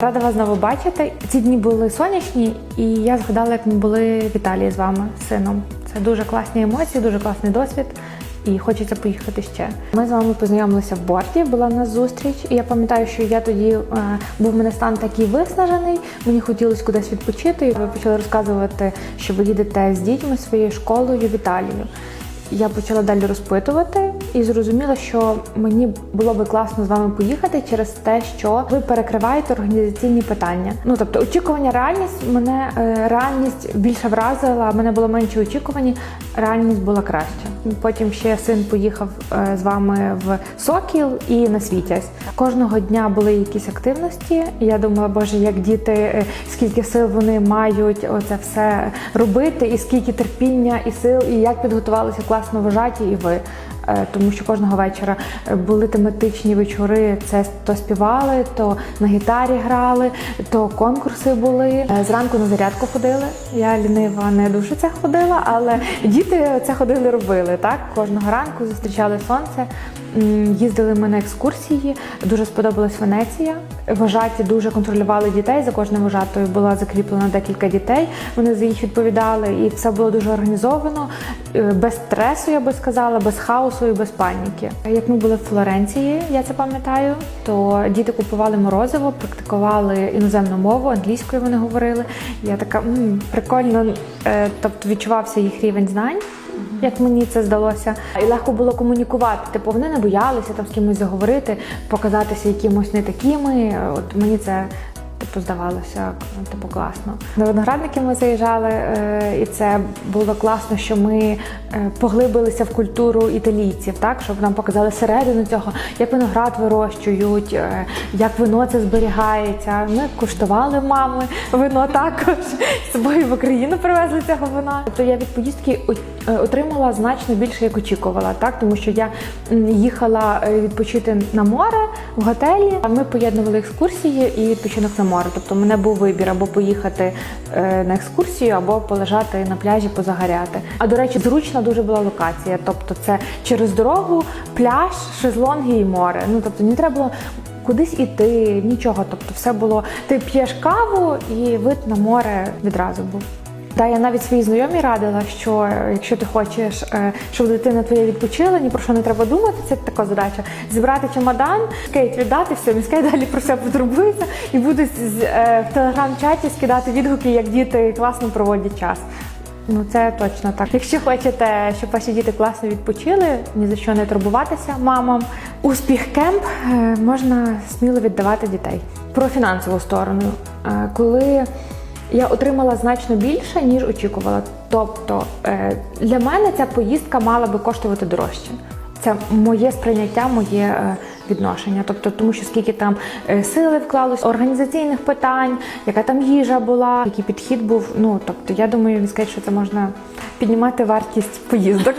Рада вас знову бачити. Ці дні були сонячні, і я згадала, як ми були в Італії з вами, з сином. Це дуже класні емоції, дуже класний досвід. І хочеться поїхати ще. Ми з вами познайомилися в борті, була в нас зустріч. І я пам'ятаю, що я тоді е, був в мене стан такий виснажений. Мені хотілося кудись відпочити. І ви почали розказувати, що ви їдете з дітьми своєю школою в Італію. Я почала далі розпитувати і зрозуміла, що мені було би класно з вами поїхати через те, що ви перекриваєте організаційні питання. Ну тобто, очікування, реальність мене е, реальність більше вразила. Мене було менше очікувані, реальність була краща. Потім ще син поїхав е, з вами в Сокіл і на Світязь. Кожного дня були якісь активності. Я думала, боже, як діти, е, скільки сил вони мають оце все робити, і скільки терпіння і сил, і як підготувалися класно вважаті і ви. Е, Тому що кожного вечора е, були тематичні вечори. Це то співали, то на гітарі грали, то конкурси були. Е, Зранку на зарядку ходили. Я лінива не дуже це ходила, але діти це ходили, робили так. Кожного ранку зустрічали сонце. М, Їздили ми на екскурсії. Дуже сподобалась Венеція. Вожаті дуже контролювали дітей. За кожним вожатою була закріплена декілька дітей. Вони за їх відповідали, і все було дуже організовано, е, без стресу, я би сказала, без хаосу і без паніки. Як ми були в Флоренції, я це пам'ятаю, то діти купували морозиво, практикували іноземну мову, англійською вони говорили. Я така «М, прикольно, Е, тобто відчувався їх рівень знань як мені це здалося, і легко було комунікувати. Типу, вони не боялися там з кимось заговорити, показатися якимось не такими. От мені це. Типу, здавалося, типу, класно. На виноградники ми заїжджали, е, і це було класно, що ми е, поглибилися в культуру італійців, так щоб нам показали середину цього, як виноград вирощують, е, як вино це зберігається. Ми куштували мами вино також собою в Україну привезли цього вина. Тобто я від поїздки отримала значно більше, як очікувала, так тому що я їхала відпочити на море в готелі. Ми поєднували екскурсії і відпочинок на море. Тобто, у мене був вибір або поїхати е, на екскурсію, або полежати на пляжі, позагоряти. А до речі, зручна дуже була локація. Тобто, це через дорогу, пляж, шезлонги і море. Ну тобто, не треба було. Кудись іти, нічого. Тобто, все було. Ти п'єш каву і вид на море відразу був. Та я навіть своїй знайомій радила, що е, якщо ти хочеш, е, щоб дитина твоя відпочила, ні про що не треба думати, це така задача. Зібрати чемодан, скейт віддати, все, міський далі про все потурбується і буде е, в телеграм-чаті скидати відгуки, як діти класно проводять час. Ну це точно так. Якщо хочете, щоб ваші діти класно відпочили, ні за що не турбуватися мамам. Успіх кемп можна сміло віддавати дітей. Про фінансову сторону. Коли я отримала значно більше, ніж очікувала. Тобто е, для мене ця поїздка мала би коштувати дорожче. Це моє сприйняття, моє е, відношення. Тобто, тому що скільки там е, сили вклалось, організаційних питань, яка там їжа була, який підхід був. Ну тобто, я думаю, він сказати, що це можна піднімати вартість поїздок.